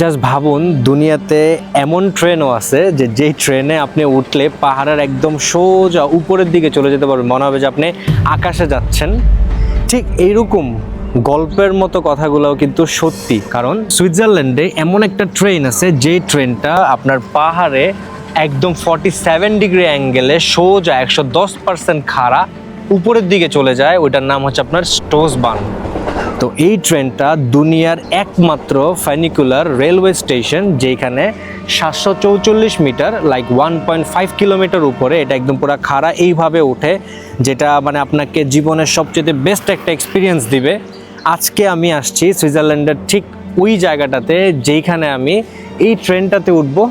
Just ভাবুন, দুনিয়াতে এমন ট্রেনও আছে যে যেই ট্রেনে আপনি উঠলে পাহাড়ের একদম সোজা উপরের দিকে চলে যেতে পারবেন। মনে হবে যে আপনি আকাশে যাচ্ছেন। ঠিক এইরকম গল্পের মতো কথাগুলোও কিন্তু সত্যি। কারণ সুইজারল্যান্ডে এমন একটা ট্রেন আছে, যেই ট্রেনটা আপনার পাহাড়ে একদম ফর্টি সেভেন ডিগ্রি অ্যাঙ্গেলে সোজা একশো দশ পার্সেন্ট খাড়া উপরের দিকে চলে যায়। ওইটার নাম হচ্ছে আপনার স্টোস বান তো এই ট্রেনটা দুনিয়ার একমাত্র ফাইনিকুলার রেলওয়ে স্টেশন, যেখানে সাতশো চৌচল্লিশ metre like one point five kilometre উপরে, এটা একদম পুরো খাড়া এইভাবে ওঠে, যেটা মানে আপনাকে জীবনের সবচেয়ে বেস্ট একটা এক্সপিরিয়েন্স দিবে। আজকে আমি আসছি সুইজারল্যান্ডের ঠিক ওই জায়গাটাতে, যেইখানে আমি এই ট্রেনটাতে উঠবো।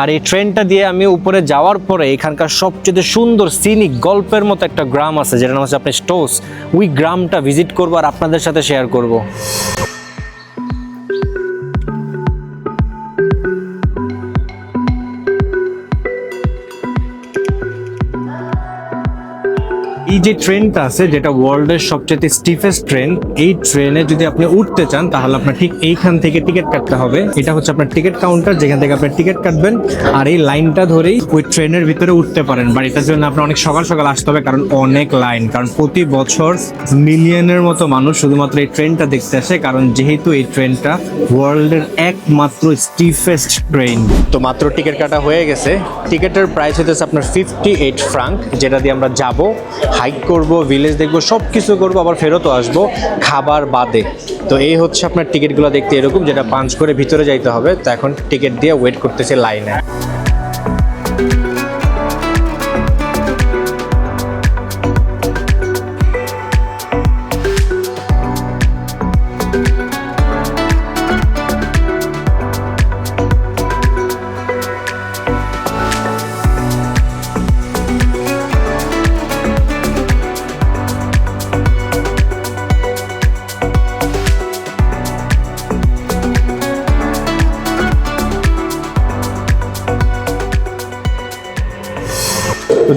আর এই ট্রেনটা দিয়ে আমি উপরে যাওয়ার পরে এখানকার সবচেয়ে সুন্দর সিনিক গল্পের মতো একটা গ্রাম আছে যেটা নাম হচ্ছে আপনি স্টোস। ওই গ্রামটা ভিজিট করব আর আপনাদের সাথে শেয়ার করব। যে ট্রেনটা আছে, যেটা ওয়ার্ল্ডের সবচেয়ে স্টিফেস্ট ট্রেন, এই ট্রেনে যদি আপনি উঠতে চান, তাহলে আপনার ঠিক এইখান থেকে টিকিট কাটতে হবে। এটা হচ্ছে আপনার টিকিট কাউন্টার যেখান থেকে আপনি টিকিট কাটবেন। আর এই লাইনটা ধরেই ওই ট্রেনের ভিতরে উঠতে পারেন। বাট এটার জন্য আপনার অনেক সকাল সকাল আসতে হবে, কারণ অনেক লাইন কারণ প্রতি বছর মিলিয়নের মতো মানুষ শুধুমাত্র এই ট্রেনটা দেখতে আসে, কারণ যেহেতু এই ট্রেনটা ওয়ার্ল্ডের একমাত্র স্টিফেস্ট ট্রেন। তো মাত্র টিকিট কাটা হয়ে গেছে। টিকিটের প্রাইস হতেছে আপনার ফিফটি এইট ফ্রাঙ্ক যেটা দিয়ে আমরা যাব হাইক করব ভিলেজ দেখব সব কিছু করব, আবার ফেরতও আসব খাবার বাদে। তো এই হচ্ছে আপনার টিকিটগুলো দেখতে এরকম, যেটা পাঞ্চ করে ভিতরে যাইতে হবে। তো এখন টিকিট দিয়ে ওয়েট করতেছে লাইনে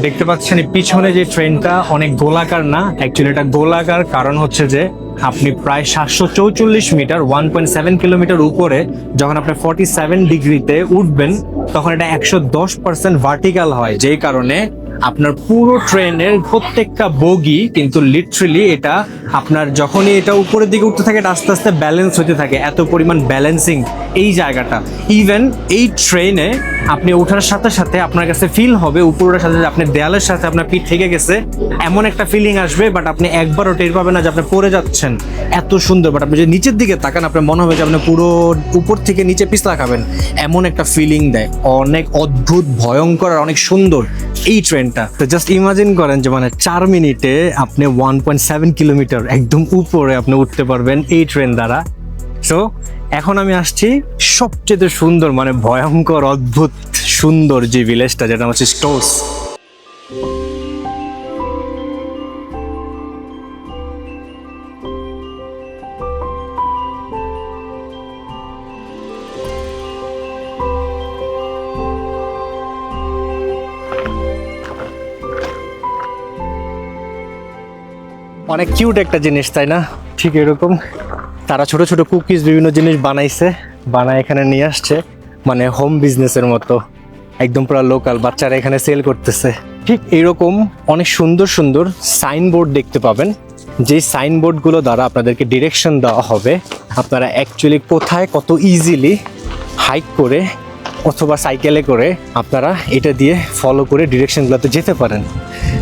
দেখতে পাচ্ছেন পিছনে যে ট্রেনটা, অনেক গোলাকার না? অ্যাকচুয়ালি এটা গোলাকার কারণ হচ্ছে যে আপনি প্রায় সাতশো চৌচল্লিশ metre one point seven kilometre উপরে যখন আপনি ফর্টি সেভেন ডিগ্রিতে উঠবেন, তখন এটা একশো দশ পার্সেন্ট ভার্টিক্যাল হয়। যেই কারণে আপনার পুরো ট্রেনের প্রত্যেকটা বগি কিন্তু লিটারেলি এটা আপনার যখনই এটা উপরের দিকে উঠতে থাকে আস্তে আস্তে ব্যালেন্স হতে থাকে, এত পরিমাণ ব্যালেন্সিং এই জায়গাটা। ইভেন এই ট্রেনে আপনি ওঠার সাথে সাথে আপনার কাছে ফিল হবে, উপরের সাথে যে আপনার দেয়ালের সাথে আপনার পিঠ থেকে গেছে, এমন একটা ফিলিং আসবে বাট আপনি একবারও টের পাবেন না যে আপনি পড়ে যাচ্ছেন। এত সুন্দর বাট আপনি যদি নিচের দিকে তাকান, আপনার মনে হবে যে আপনি পুরো উপর থেকে নিচে পিছলা খাবেন। এমন একটা ফিলিং দেয়। অনেক অদ্ভুত, ভয়ঙ্কর আর অনেক সুন্দর এই ট্রেনটা তো জাস্ট ইমাজিন করেন যে মানে চার মিনিটে আপনি ওয়ান পয়েন্ট সেভেন কিলোমিটার একদম উপরে আপনি উঠতে পারবেন এই ট্রেন দ্বারা। সো এখন আমি আসছি সবচেয়ে সুন্দর মানে ভয়ঙ্কর অদ্ভুত সুন্দর যে ভিলেজটা যেটা হচ্ছে স্টোস অনেক কিউট একটা জিনিস, তাই না? ঠিক এরকম। তারা ছোট ছোট কুকিজ বিভিন্ন জিনিস বানাইছে, বানায় এখানে নিয়ে আসছে মানে হোম বিজনেসের মতো। একদম পুরো লোকাল বাচ্চারা এখানে সেল করতেছে। ঠিক এরকম অনেক সুন্দর সুন্দর সাইনবোর্ড দেখতে পাবেন। যেই সাইনবোর্ডগুলো দ্বারা আপনাদেরকে ডিরেকশন দেওয়া হবে, আপনারা অ্যাকচুয়ালি কোথায় কত ইজিলি হাইক করে অথবা সাইকেলে করে আপনারা এটা দিয়ে ফলো করে ডিরেকশনগুলোতে যেতে পারেন।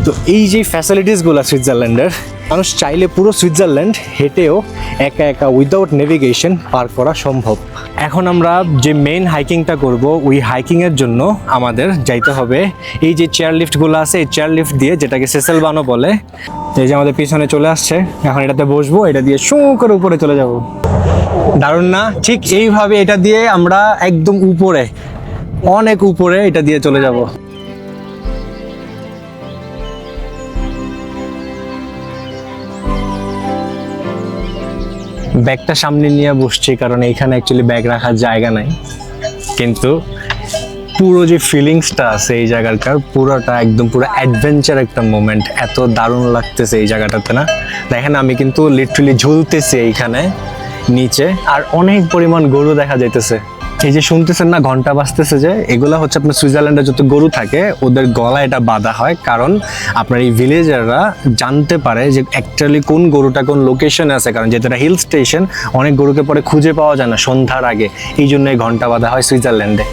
তো এই যে ফ্যাসিলিটিসগুলো সুইজারল্যান্ডের মানুষ চাইলে পুরো সুইজারল্যান্ড হেঁটেও একা একা উইদাউট নেভিগেশন পার করা সম্ভব। এখন আমরা যে মেইন হাইকিংটা করব, ওই হাইকিংয়ের জন্য আমাদের যাইতে হবে। এই যে চেয়ার লিফটগুলো আছে, এই চেয়ার লিফট দিয়ে যেটাকে সেসেল বানো বলে, এই যে আমাদের পিছনে চলে আসছে। এখন এটাতে বসবো, এটা দিয়ে শু করে উপরে চলে যাব। দারুণ না? ঠিক এইভাবে এটা দিয়ে আমরা একদম উপরে, অনেক উপরে এটা দিয়ে চলে যাব। ব্যাগটা সামনে নিয়ে বসছি, কারণ এইখানে অ্যাকচুয়ালি ব্যাগ রাখার জায়গা নাই। কিন্তু পুরো যে ফিলিংসটা আছে এই জায়গাটার, পুরোটা একদম পুরো অ্যাডভেঞ্চার একটা মোমেন্ট এত দারুণ লাগতেছে এই জায়গাটাতে না? দেখেন, আমি কিন্তু লিটারেলি ঝুলতেছি এইখানে, নিচে, আর অনেক পরিমাণ গরু দেখা যাইতেছে। এই যে শুনতেছেন না, ঘণ্টা বাজতেছে যে, এগুলো হচ্ছে আপনার সুইজারল্যান্ডে যত গরু থাকে, ওদের গলা এটা বাঁধা হয়। কারণ আপনার এই ভিলেজাররা জানতে পারে যে অ্যাকচুয়ালি কোন গরুটা কোন লোকেশনে আছে। কারণ এটা হিল স্টেশন অনেক গরুকে পরে খুঁজে পাওয়া যায় না সন্ধ্যার আগে। এই জন্য এই ঘণ্টা বাঁধা হয় সুইজারল্যান্ডে।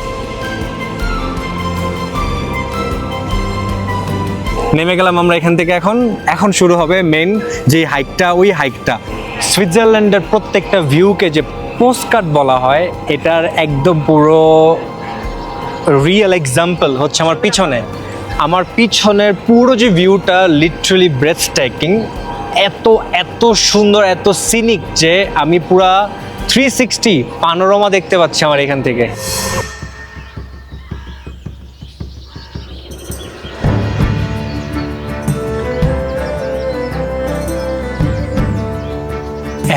নেমে গেলাম আমরা এখান থেকে এখন। এখন শুরু হবে মেন যে হাইকটা ওই হাইকটা সুইজারল্যান্ডের প্রত্যেকটা ভিউকে যে পোস্টকার্ড বলা হয়, এটার একদম পুরো রিয়েল এক্সাম্পল হচ্ছে আমার পিছনে। আমার পিছনের পুরো যে ভিউটা লিটারালি ব্রেথ টেকিং এত এত সুন্দর, এত সিনিক যে আমি পুরা থ্রি সিক্সটি পানোরমা দেখতে পাচ্ছি আমার এখান থেকে।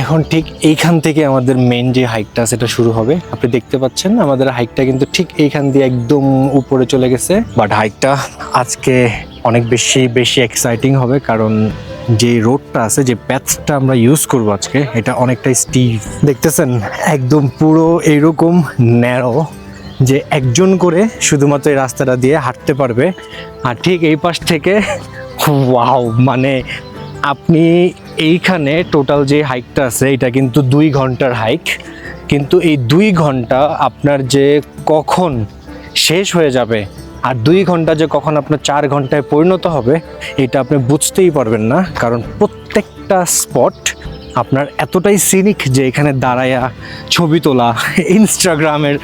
এখন ঠিক এইখান থেকে আমাদের মেন যে হাইকটা সেটা শুরু হবে। আপনি দেখতে পাচ্ছেন, আমাদের হাইকটা কিন্তু ঠিক এইখান দিয়ে একদম উপরে চলে গেছে। বাট হাইকটা আজকে অনেক বেশি বেশি এক্সাইটিং হবে, কারণ যে রোডটা আছে, যে প্যাথটা আমরা ইউজ করব আজকে, এটা অনেকটাই স্টিভ দেখতেছেন, একদম পুরো এইরকম ন্যারো যে একজন করে শুধুমাত্র এই রাস্তাটা দিয়ে হাঁটতে পারবে। আর ঠিক এই পাশ থেকে ওয়াও মানে আপনি এইখানে টোটাল যে হাইকটা আছে, এটা কিন্তু দুই ঘণ্টার হাইক কিন্তু এই দুই ঘণ্টা আপনার যে কখন শেষ হয়ে যাবে আর দুই ঘণ্টা যে কখন আপনার চার ঘন্টায় পরিণত হবে, এটা আপনি বুঝতেই পারবেন না। কারণ প্রত্যেকটা স্পট আপনার এতটাই সিনিক যে এখানে দাঁড়ায়া ছবি তোলা, ইনস্টাগ্রামের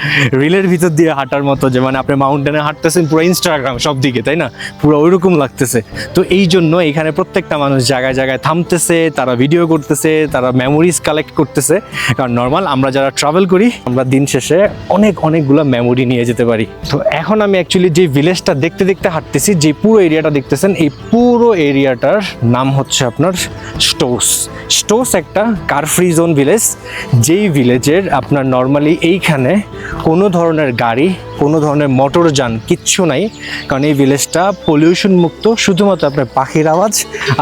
রিলের ভিতর দিয়ে হাঁটার মতো যে মানে আপনি মাউন্টেনে হাঁটতেছেন পুরো ইনস্টাগ্রাম সব দিকে, তাই না? পুরো ওইরকম লাগতেছে। তো এই জন্য এখানে প্রত্যেকটা মানুষ জায়গায় জায়গায় থামতেছে, তারা ভিডিও করতেছে, তারা মেমোরিজ কালেক্ট করতেছে। কারণ নর্মাল আমরা যারা ট্রাভেল করি, আমরা দিন শেষে অনেক অনেকগুলো মেমোরি নিয়ে যেতে পারি। তো এখন আমি অ্যাকচুয়ালি যে ভিলেজটা দেখতে দেখতে হাঁটতেছি, যে পুরো এরিয়াটা দেখতেছেন, এই পুরো এরিয়াটার নাম হচ্ছে আপনার স্টোস স্টোস একটা কার ফ্রি জোন ভিলেজ, যেই ভিলেজের আপনার নর্মালি এইখানে কোনো ধরনের গাড়ি, কোনো ধরনের মোটরযান কিচ্ছু নাই। কারণ এই ভিলেজটা পলিউশন মুক্ত, শুধুমাত্র আপনার পাখির আওয়াজ।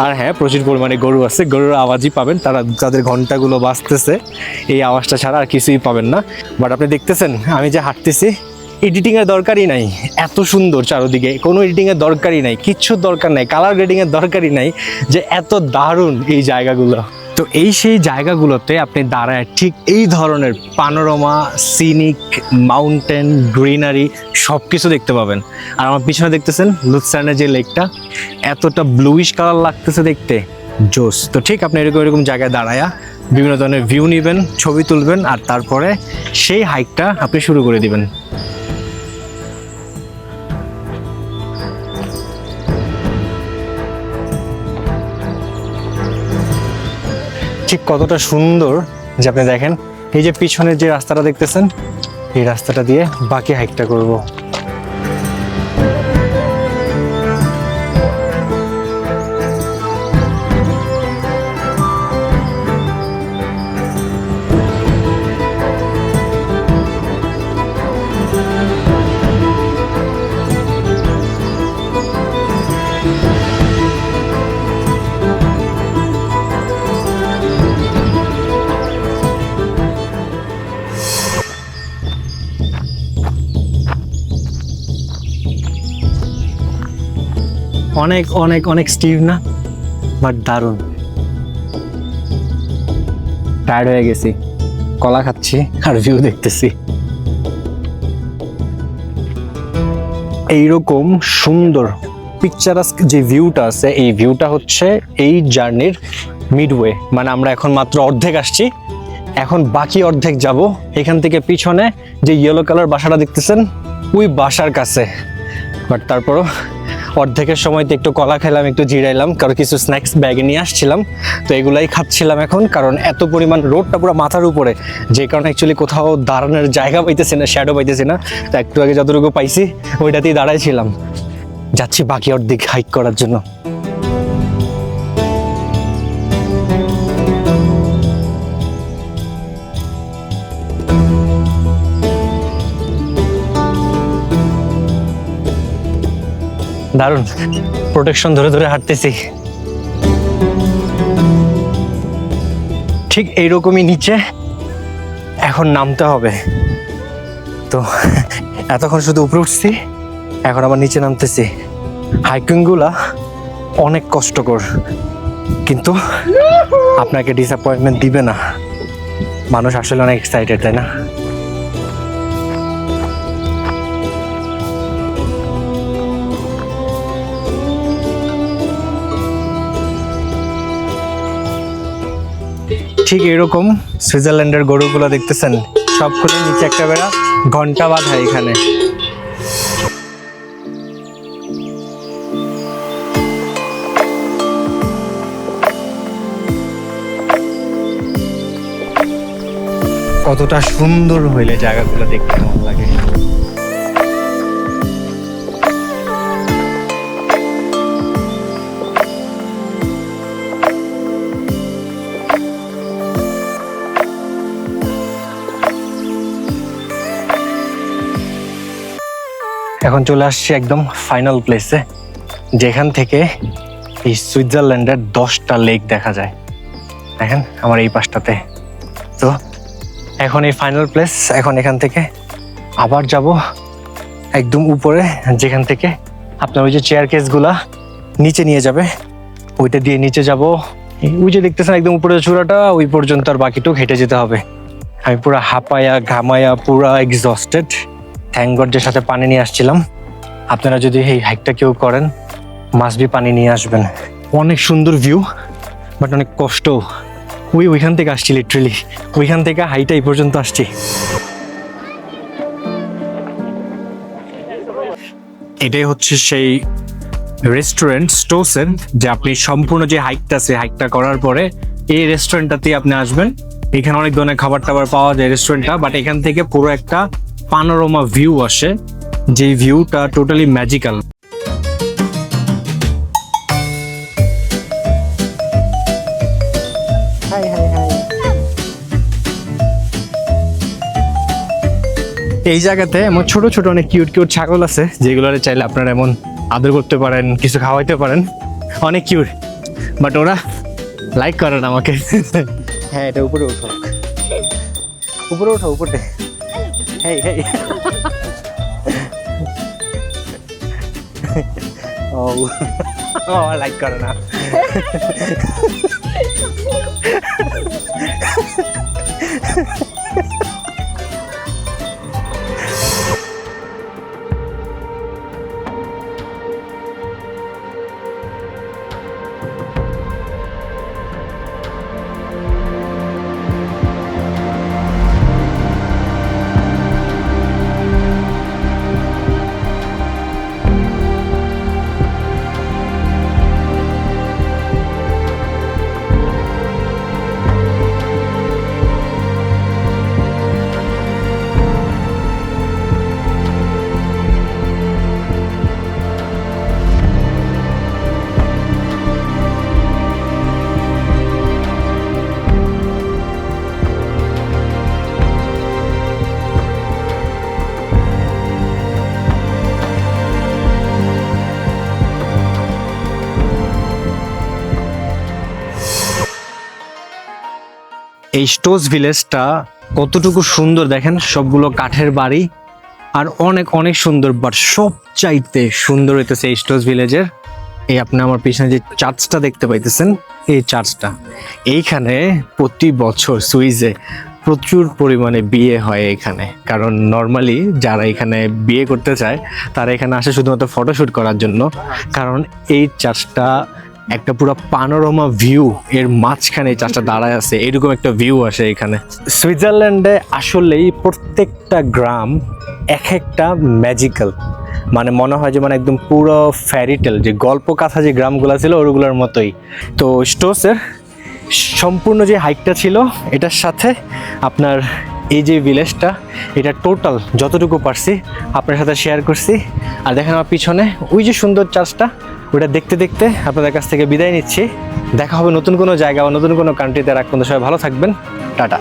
আর হ্যাঁ প্রচুর পরিমাণে গরু আছে, গরুর আওয়াজই পাবেন। তারা তাদের ঘন্টাগুলো বাজতেছে, এই আওয়াজটা ছাড়া আর কিছুই পাবেন না। বাট আপনি দেখতেছেন, আমি যে হাঁটতেছি এডিটিংয়ের দরকারই নাই। এত সুন্দর চারোদিকে, কোনো এডিটিংয়ের দরকারই নাই কিচ্ছু দরকার নাই কালার গ্রেডিং এর দরকারই নাই যে এত দারুণ এই জায়গাগুলো। তো এই সেই জায়গাগুলোতে আপনি দাঁড়ায় ঠিক এই ধরনের পানোরমা সিনিক মাউন্টেন গ্রিনারি সব কিছু দেখতে পাবেন। আর আমার পিছনে দেখতেছেন লুৎসানের যে লেকটা, এতটা ব্লুইশ কালার লাগতেছে দেখতে। জোস। তো ঠিক আপনি এরকম এরকম জায়গায় দাঁড়ায়া বিভিন্ন ধরনের ভিউ নেবেন, ছবি তুলবেন, আর তারপরে সেই হাইকটা আপনি শুরু করে দিবেন। ঠিক কতটা সুন্দর যে আপনি দেখেন, এই যে পিছনের যে রাস্তাটা দেখতেছেন, এই রাস্তাটা দিয়ে বাকি হাইকটা করব। অনেক অনেক অনেক স্টিভ না? বাট দারুণ। টায়ার্ড হয়ে গেছি। কলা খাচ্ছি আর ভিউ দেখতেছি। এইরকম সুন্দর পিকচারাস যে ভিউটা আছে, এই ভিউটা হচ্ছে এই জার্নির মিডওয়ে মানে আমরা এখন মাত্র অর্ধেক আসছি। এখন বাকি অর্ধেক যাব। এখান থেকে পিছনে যে ইয়েলো কালার বাসাটা দেখতেছেন, ওই বাসার কাছে। বাট তারপরও অর্ধেকের সময় তো একটু কলা খেলাম একটু জিরাইলাম, কারণ কিছু স্ন্যাক্স ব্যাগে নিয়ে আসছিলাম। তো এগুলাই খাচ্ছিলাম এখন, কারণ এত পরিমাণ রোডটা পুরো মাথার উপরে, যে কারণে অ্যাকচুয়ালি কোথাও দাঁড়ানোর জায়গা পাইতেছি না শ্যাডো পাইতেছি না। তো একটু আগে যতটুকু পাইছি, ওইটাতেই দাঁড়াইছিলাম। যাচ্ছি বাকি অর্ধেক হাইক করার জন্য। দারুণ। প্রোটেকশন ধরে ধরে হাঁটতেছি। ঠিক এইরকমই নিচে। এখন নামতে হবে। তো এতক্ষণ শুধু উপরে উঠছি, এখন আবার নিচে নামতেছি। হাইকিংগুলা অনেক কষ্টকর, কিন্তু আপনাকে ডিসঅ্যাপয়েন্টমেন্ট দিবে না। মানুষ আসলে অনেক এক্সাইটেড তাই না? ঠিক এরকম সুইজারল্যান্ডের গরুগুলো দেখতেছেন? সবগুলো নিচে একটা বেড়া, ঘণ্টা বাঁধা এখানে। কতটা সুন্দর হইলে জায়গাগুলো দেখতে ভালো লাগে। এখন চলে আসছি একদম ফাইনাল প্লেসে যেখান থেকে এই সুইজারল্যান্ডের দশটা লেক দেখা যায়। দেখেন আমার এই পাশটাতে। তো এখন এই ফাইনাল প্লেস এখন এখান থেকে আবার যাব একদম উপরে, যেখান থেকে আপনার ওই যে চেয়ার কেসগুলা নিচে নিয়ে যাবে। ওইটা দিয়ে নিচে যাব। ওই যে দেখতেছেন একদম উপরে চূড়াটা, ওই পর্যন্ত আর বাকিটুক হেঁটে যেতে হবে। আমি পুরো হাঁপায়া, ঘামায়া, পুরা এক্সস্টেড থ্যাংক যে সাথে পানি নিয়ে আসছিলাম, আপনারা যদি এই হাইকটা কেউ করেন মাসবি পানি নিয়ে আসবেন। অনেক সুন্দর ভিউ বাট অনেক কষ্ট। ওই ওইখান থেকে আসছি লিটারেলি ওইখান থেকে হাইটা এই পর্যন্ত আসছি। এটাই হচ্ছে সেই রেস্টুরেন্ট স্টোসেন যে আপনি সম্পূর্ণ যে হাইকটা আছে হাইকটা করার পরে এই রেস্টুরেন্টটাতেই আপনি আসবেন। এখানে অনেক ধরনের খাবার টাবার পাওয়া যায় রেস্টুরেন্টটা বাট এখান থেকে পুরো একটা পানোরমা ভিউ আসে যে ভিউটা টোটালি ম্যাজিক্যাল এই জায়গাতে এমন ছোট ছোট অনেক কিউট কিউট ছাগল আছে যেগুলোর চাইলে আপনারা এমন আদর করতে পারেন কিছু খাওয়াইতে পারেন। অনেক কিউট বাট ওরা লাইক করে না আমাকে। হ্যাঁ এটা উপরে উঠো। উপরে উঠো উপরে। হেই হেই ও ও লাইক করে না এই স্টোজ ভিলেজটা কতটুকু সুন্দর দেখেন? সবগুলো কাঠের বাড়ি আর অনেক অনেক সুন্দর বাট সব চাইতে সুন্দর হইতেছে এই স্টোজ ভিলেজের। এই আপনি আমার পিছনে যে চার্চটা দেখতে পাইতেছেন, এই চার্চটা। এইখানে প্রতি বছর সুইজে প্রচুর পরিমাণে বিয়ে হয় এখানে কারণ নর্মালি যারা এখানে বিয়ে করতে চায়, তারা এখানে আসে শুধুমাত্র ফটোশ্যুট করার জন্য। কারণ এই চার্চটা একটা পুরো পানোরমা ভিউ এর মাঝখানে চার্চটা দাঁড়ায় আছে, এরকম একটা ভিউ আসে এখানে। সুইজারল্যান্ডে আসলেই প্রত্যেকটা গ্রাম এক একটা ম্যাজিক্যাল মানে মনে হয় যে মানে একদম পুরো ফ্যারিটেল যে গল্প কথা যে গ্রামগুলো ছিল ওগুলোর মতোই। তো স্টোসের সম্পূর্ণ যে হাইকটা ছিল, এটার সাথে আপনার এই যে ভিলেজটা এটা টোটাল যতটুকু পারছি আপনার সাথে শেয়ার করছি। আর দেখেন আমার পিছনে, ওই যে সুন্দর চার্চটা ওটা দেখতে দেখতে আপনাদের কাছ থেকে বিদায় নিচ্ছি। দেখা হবে নতুন কোনো জায়গা বা নতুন কোনো কান্ট্রিতে রাখ সবাই ভালো থাকবেন। টাটা।